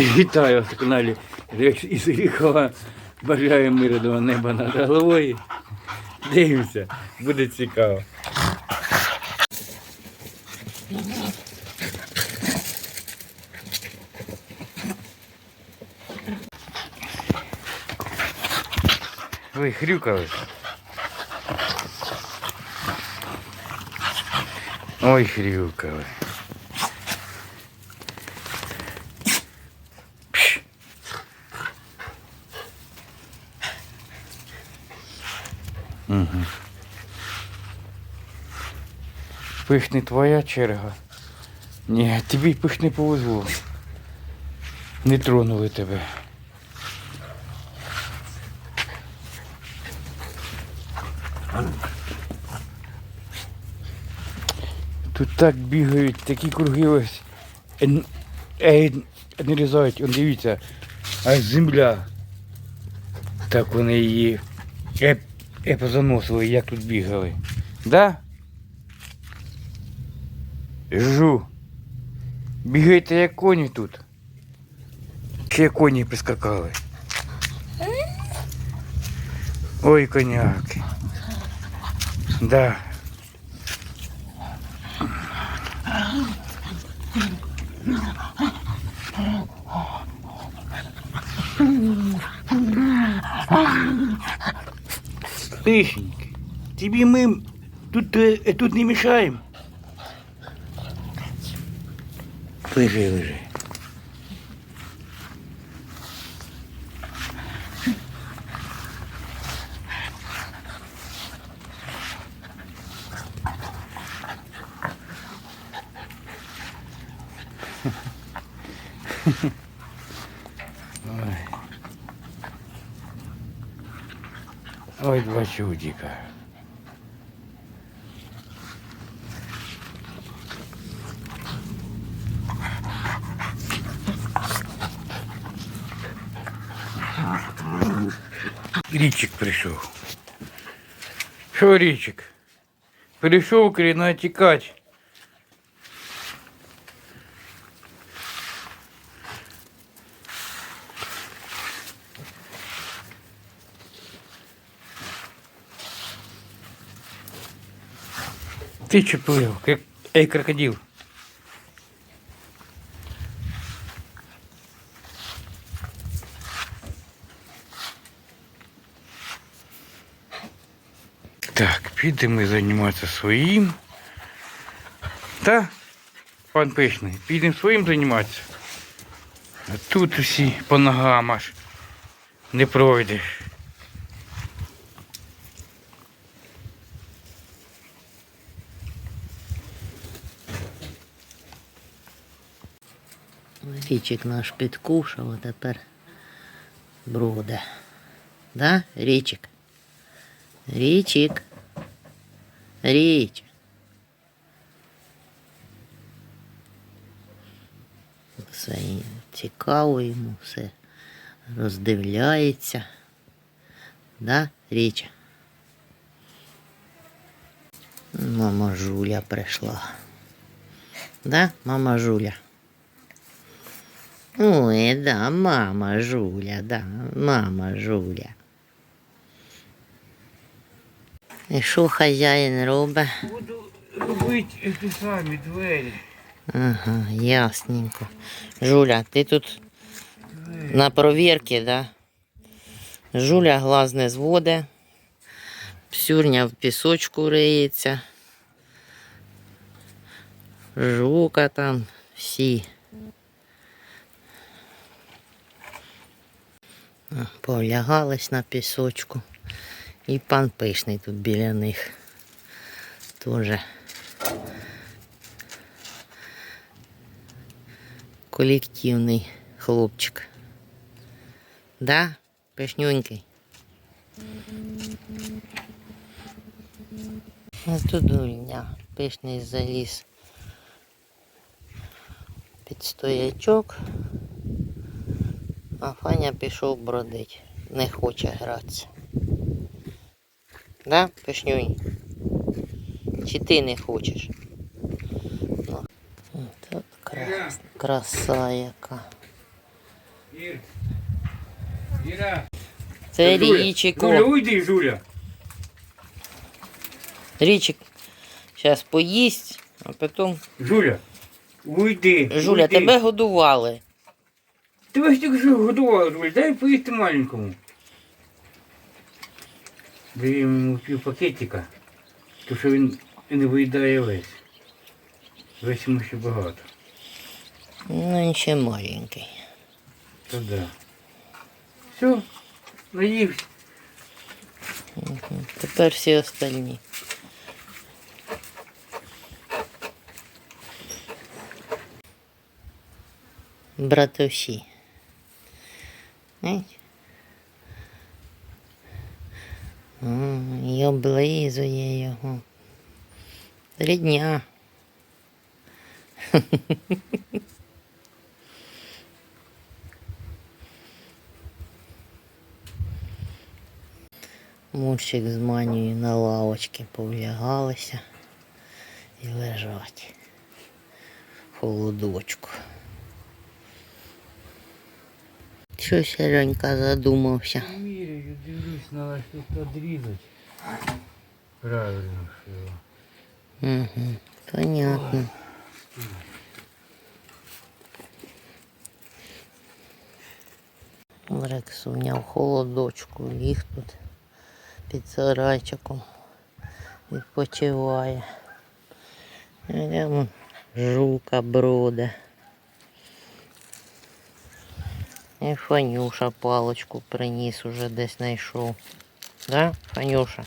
Вітаю вас на каналі Рекс із Ріхова. Бажаю мирного неба над головою. Дивимося, буде цікаво. Ви хрюкали. Ой, хрюкали. Пишни твоя черга. Ні, тобі пиш не повезло. Не тронули тебе. Тут так бігають, такі круги ось. Е, Не лізають, он дивіться, аж земля. Так вони її е, е, позаносили, як тут бігали. Да? Жу. Бігаєте як коні тут. Ще коні прискакали. Ой, коняки. Да. Тихенько. Тебе мы тут, э, э, тут не мешаем. Лежи, лежи. Ой. Два чудика. Річик прийшов. Що річик? Прийшов корінна тікати. Ти чеплив, як ей крокодил. Підемо займатися своїм. Та, пан Пишний, підемо своїм займатися. А тут усі по ногам аж не пройдеш. Річик наш підкушав, а тепер броде. Да, річик? Річик. Річ. Все і цікаво йому, все роздивляється. Да, Річа? Мама Жуля прийшла. Да, мама Жуля? Ой, да, мама Жуля, да, мама Жуля. І що хазяїн робить? Буду робити ті самі двері. Ага, ясненько. Жуля, ти тут на провірці, да? Жуля глаз не зводе. Псюрня в пісочку риється. Жука там всі. Повлягались на пісочку. І пан пишний тут біля них. Тоже. колективний хлопчик. Да, пишнюнький. А тут дульня. Пишний заліз під стоячок. А Фаня пішов бродить. Не хоче гратися. Да, пишнюнь? Чи ти не хочеш? Ну. Крас... краса яка. Це річик. Жуля, уйди, Жуля. Річик зараз поїсть, а потім. Жуля. Уйди. Жуля, уйди. тебе годували. Тебе ж що годували, дай поїсти маленькому. Дай йому пів пакетика, то що він не виїдає весь. Весь йому ще багато. Ну, він ще маленький. То да. Все, наївся. Тепер всі остальні. Братусі. Знаєте? І облизує його. Три дня. Мужчик з манією на лавочці повлягалися і лежать. в Холодочку. Що Серенька задумався? Міряю, дивлюсь, треба щось відрізати. Правильно, що. Угу. Понятно. Рексуня в холодочку ліг тут під сарайчиком. Відпочиває. Жука броде. І Фанюша палочку приніс уже десь знайшов. Да, Фанюша?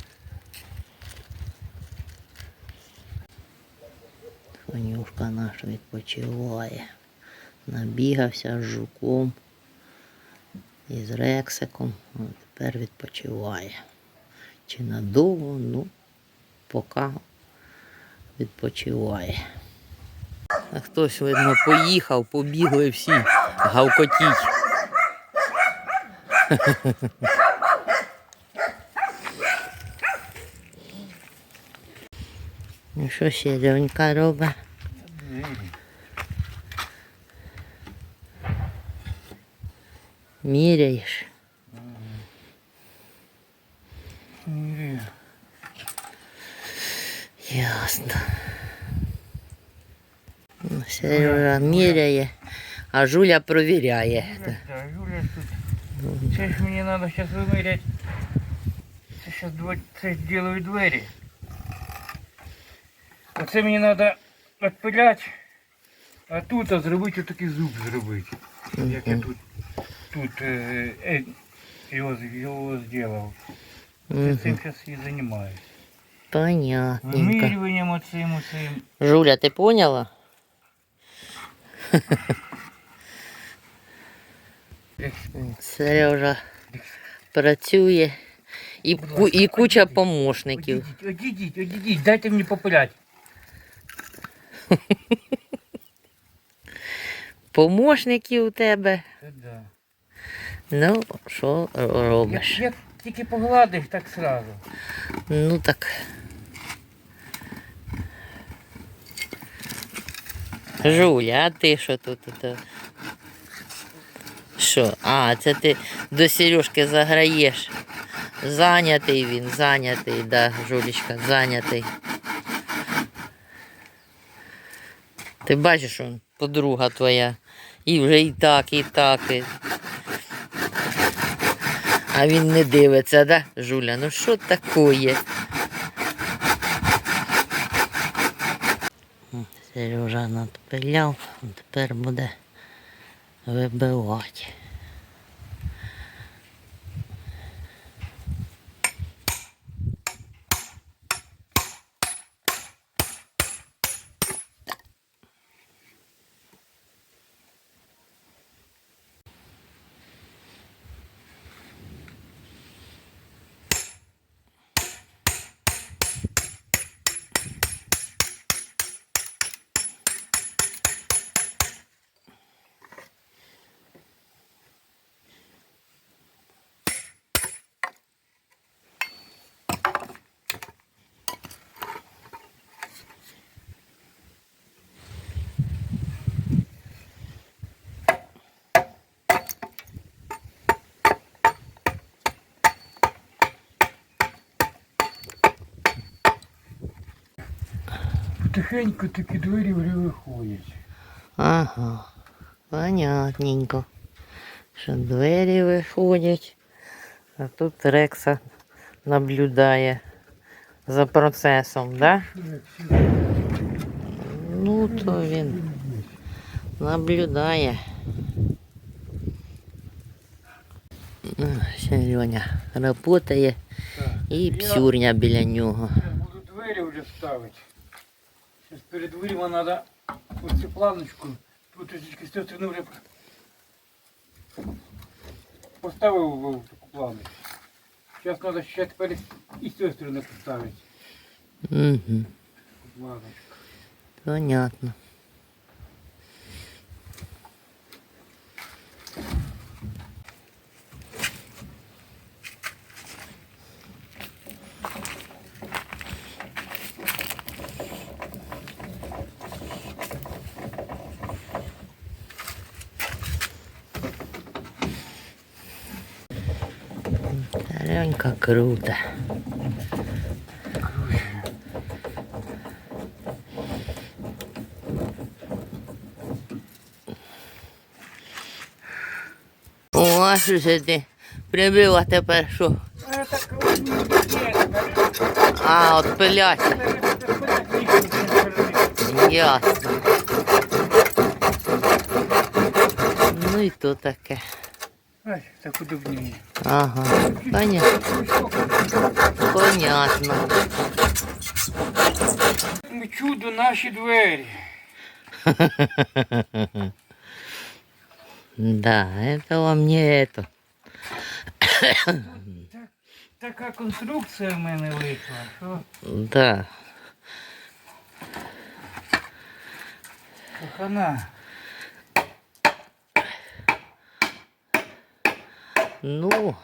Фанюшка наш відпочиває. Набігався з жуком і з рексиком. От тепер відпочиває. Чи надовго, ну, поки відпочиває. А хтось, видно, поїхав, побігли всі гавкотіть. Ну що сіренька робить? Міряєш? Міряю. Ясно. Ну, Сережа міряє, а Жуля провіряє. Це ж мені треба зараз виміряти. Це зараз два... це ж ділаю двері. Оце мені треба відпиляти, а тут а зробити отакий зуб зробити. Як я тут, тут е, е, його, його зробив. Це Мгм. цим зараз і займаюся. Понятненько. Вимірюванням оцим оцим. Жуля, ти поняла? Сережа працює і, і куча помощників. Одійдіть, одійдіть, одійдіть, дайте мені попиляти. Помощників у тебе. Да. Ну, що Як, робиш? як тільки погладиш, так сразу. Ну так. Жуля, а ти що тут? Що? А, це ти до Сережки заграєш. Зайнятий він, зайнятий, да, Жулечка, зайнятий. Ти бачиш, он, подруга твоя. І вже і так, і так. І... А він не дивиться, да, Жуля? Ну що таке? Сережа надпиляв, тепер буде вибивати. Тихенько такі двері вже виходять. Ага, понятненько. Що двері виходять, а тут Рекса наблюдає за процесом, да? Ну, то він наблюдає. Сереня працює Так. і псюрня біля нього. Буду двері вже ставити. Зараз перед дверима треба оцю планочку. Тут трішечки з цієї сторони вже поставив в таку планочку. Зараз треба ще тепер і з цієї сторони поставити Угу, таку планочку. понятно. Ленька круто. О, що це ти прибив, а тепер що? А от пиляться. Ясно. Ну і то таке. Ай, так удобніше. Ага. Понятно. Понятно. Ми чудо наші двері. Да, это вам не это. Так, така конструкція в мене вийшла, що Да. хана. Ну.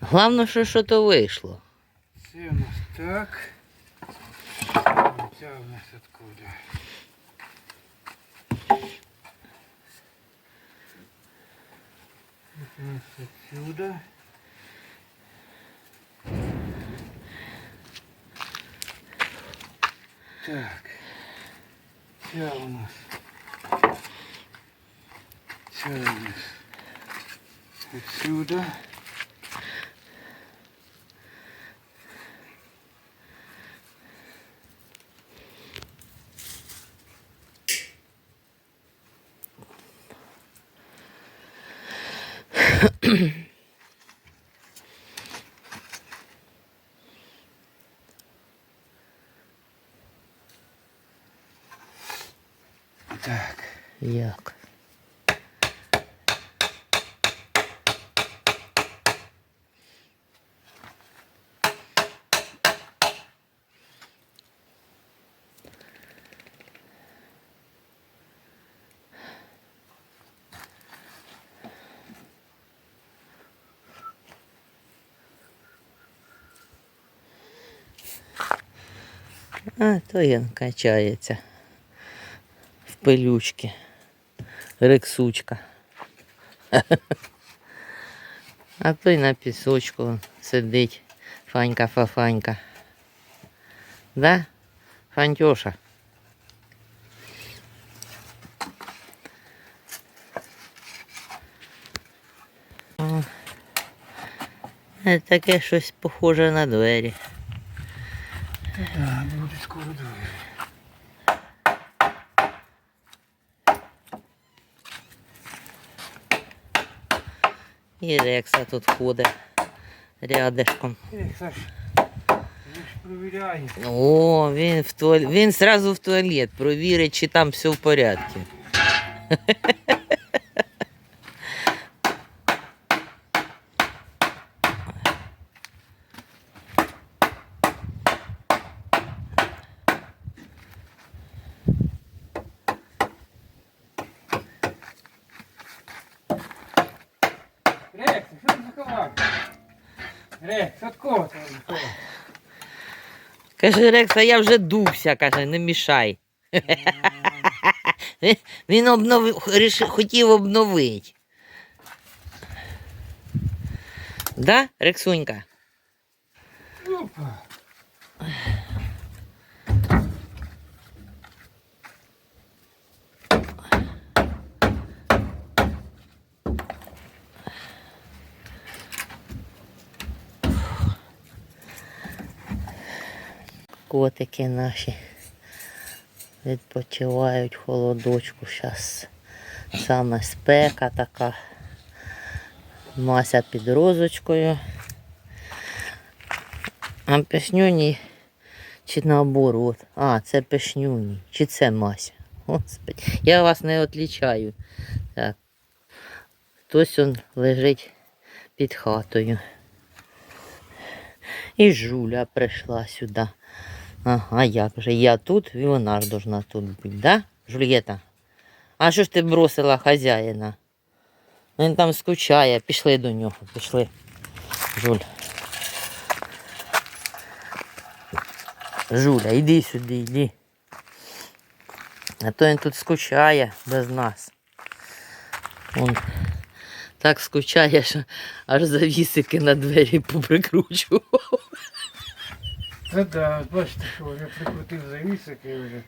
Главное, що що то вийшло. Це у нас так. Це у нас откуда. Отсюда. Так. Це у нас. Це у нас. Отсюда. Так. Як? А, то він качається в пилючки. Рексучка. А той на пісочку сидить Фанька Фафанька. Да? Фантюша? Таке щось похоже на двері. І Рекса тут ходить рядышком. Ех, Саш, я ж провіряю. О, він в туалет. Він сразу в туалет провірить, чи там все в порядку. Рекс, що ти заховав? Рекс, от кого ти заховав? Каже Рекса, я вже дувся, каже, не мішай. Він обновив, рішив- хотів обновити. Да, Рексунька? Опа. Котики наші відпочивають холодочку. Зараз саме спека така. Мася під розочкою. А пішнюні чи наоборот. А, це пішнюні. Чи це Мася? Господи, я вас не відлічаю. Так. Хтось он лежить під хатою. І жуля прийшла сюди. Ага, як же я тут, і вона ж должна тут бути, да? Жульєта? А що ж ти бросила хазяїна? Він там скучає. Пішли до нього, пішли. Жуль. Жуля, іди сюди, іди. А то він тут скучає без нас. Он так скучає, що аж завісики на двері поприкручував. Та да, от бачите, що вже прикрутив завісики вже.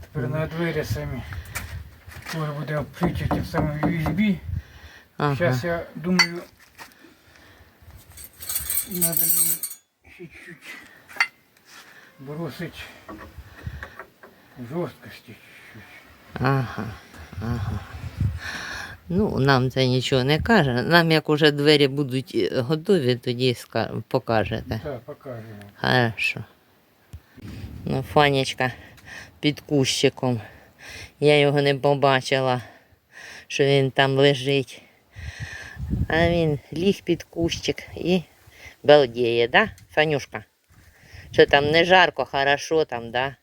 Тепер на двері самі. Скоро буде обчичити в самому USB. Ага. Зараз я думаю, надо мені ще чуть бросить жорсткості чуть-чуть. Ага, ага. Ну, нам це нічого не каже. Нам як уже двері будуть е, готові, тоді покажете. Так, покажемо. Хорошо. Ну, Фанечка під кущиком. Я його не побачила, що він там лежить. А він ліг під кущик і балдіє, да, Фанюшка? Що там не жарко, хорошо там, да?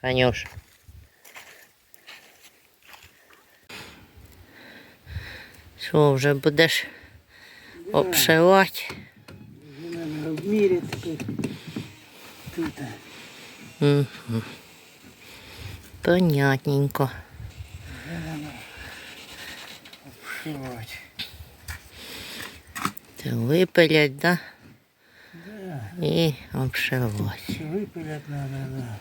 Фанюш. Що, вже будеш обшивати? Надо обміряти тут. Тут. Угу. Понятненько. Обшивати. Це випилять, да? Да, І обшивати. випилять надо, да.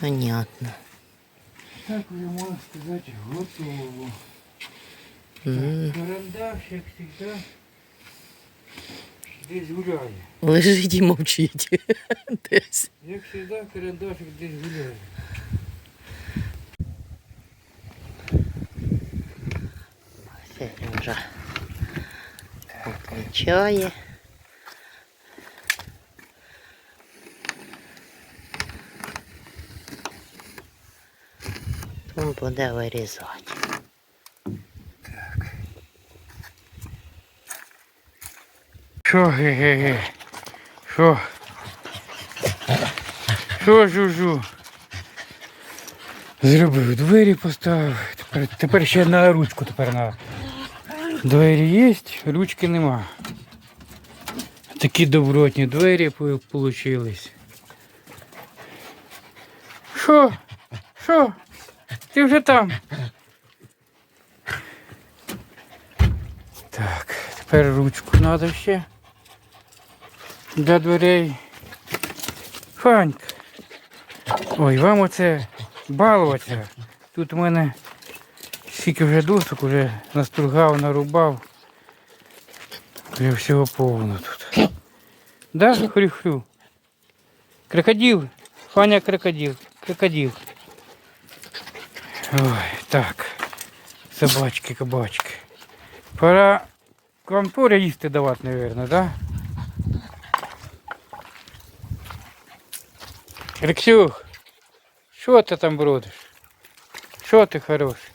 Понятно. Так вже можна сказати, готово. М, Так, карандаш, як завжди, десь гуляє. Лежить і мовчить. Десь. Як завжди, карандашик десь гуляє. Сережа включає. Він буде вирізати. Що, ге-ге-ге? Що? Що, жужу? Зробив, двері поставив. Тепер, тепер ще на ручку тепер на. Двері є, ручки нема. Такі добротні двері вийшли. Що? Що? Ти вже там? Так, тепер ручку треба ще. Для дверей. Фанька. Ой, вам оце балуватися. Тут у мене скільки вже досок, вже настругав, нарубав. Вже всього повно тут. Да, хрю-хрю? Крокодил. Фаня крокодил. Крокодил. Ой, так. Собачки, кабачки. Пора к вам тоже їсти давати, наверное, да? Рексюх, що ти там бродиш? Що ти хороший?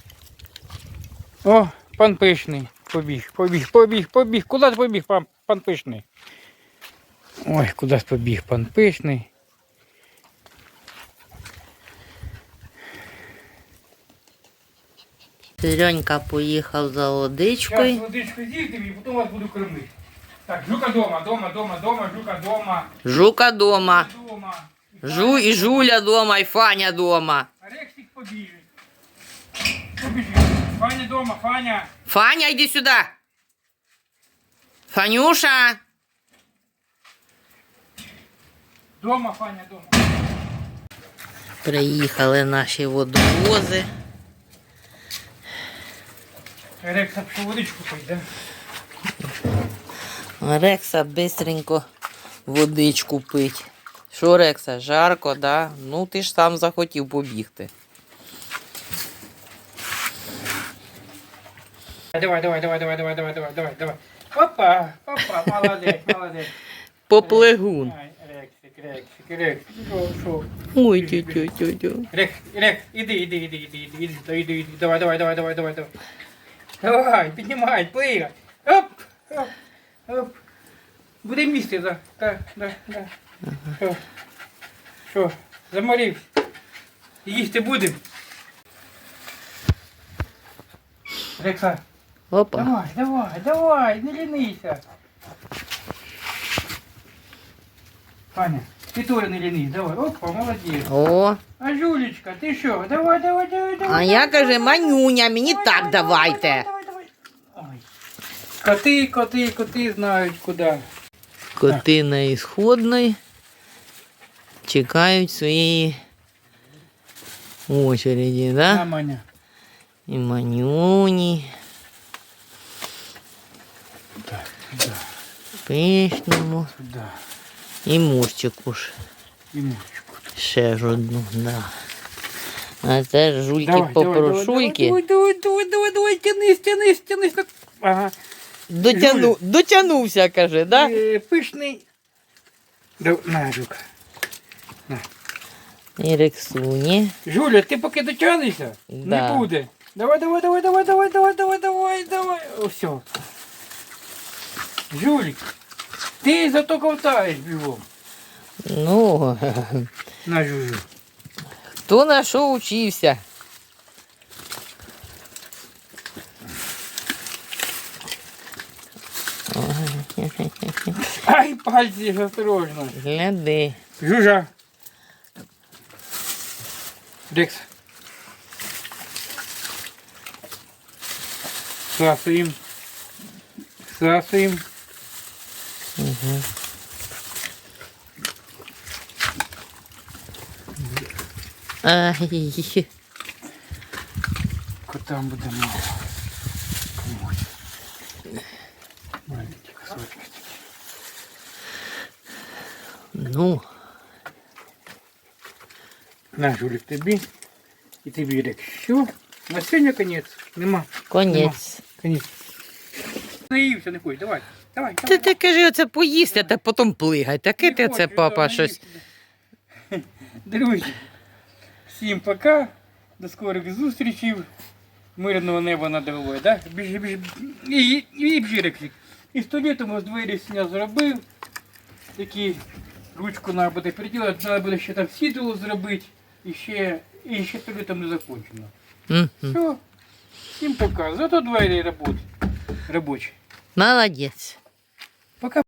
О, пан пишний. Побіг, побіг, побіг, побіг. Куди ти побіг, пан, пан пишний? Ой, куди побіг пан пишний. Серенька поїхав за водичкою. водичку з'їсти і потім вас буду кормити. Так, жука дома, дома, дома, дома, жука дома, Жука дома. дома. Жу і Жуля дома, і Фаня дома. Рексик побіжить. Побіжить. Фаня дома, Фаня. Фаня, йди сюди. Фанюша. Дома, Фаня, дома. Приїхали наші водовози. Рекса пішов водичку да? Рекса бистренько водичку пить. Що, Рекса, жарко, да? Ну ти ж сам захотів побігти. Давай, давай, давай, давай, давай, давай, давай, давай, давай. Опа, опа, молодець, молодець. Поплегун. Ай, Рексик, Рексик, Рексик, що? Ой, тю-тю-тю-тю. Рекс, Рекс, іди, іди, іди, іди, іди, іди, іди, іди, іди. Давай, давай, давай, давай, давай, давай. Давай, піднімай, плигай. Оп, оп, оп. Буде місце, да, да, да, да. Що? Що, заморився? Їсти будемо? Рекса, Опа. давай, давай, давай, не лінися. Аня, ти теж не лінись, давай. Опа, молодець. О, А Жулечка, ти що? Давай, давай, давай, давай. а я каже, манюня, мені так давай, давайте. давай, давай. Ой. Коти, коти, коти знають куди. Коти на ісходної чекають своєї очереді, На, да? Маня. І манюні, Так, сюди, пишному, сюди. і мурчику ж. І мушечку. Ще ж одну, да. А це ж жульки Давай, давай, давай, попрошуйки. Давай, давай, давай, давай, давай, тянись, тянись, тянись. так. Ага. Дотяну, дотянувся, каже, да? Е, Пишний. Да, на, Жука. І рексуні. Жуля, ти поки дотягнешся, Да. не буде. Давай, давай, давай, давай, давай, давай, давай, давай, давай. О, все. Жулік, ти зато ковтаєш бігом. Ну, На жужу. хто на що учився? Ай, пальці осторожно. Гляди. Жужа. Декс. Сасаем. Сасаем. Угу. Ай. Котам буде мало. Маленький кусочек. Ну, На, Жулік, тобі. І тобі, Декс. Що? На сьогодні конець. Нема. конець. Конець. Наївся, не хочеш. Давай. Давай. Ти ти кажи, оце поїсти, та потім плигай. Таке ти це, папа, щось. Друзі, всім пока. До скорих зустрічей. Мирного неба над головою. Да? Біж, біж, і, і, і. І столітому з двері сня зробив. Такі ручку треба буде приділити, треба буде ще там сідуло зробити. І ще, і ще столітом не закончено. Все. Всім пока. Зато двері. Робочі. Молодець.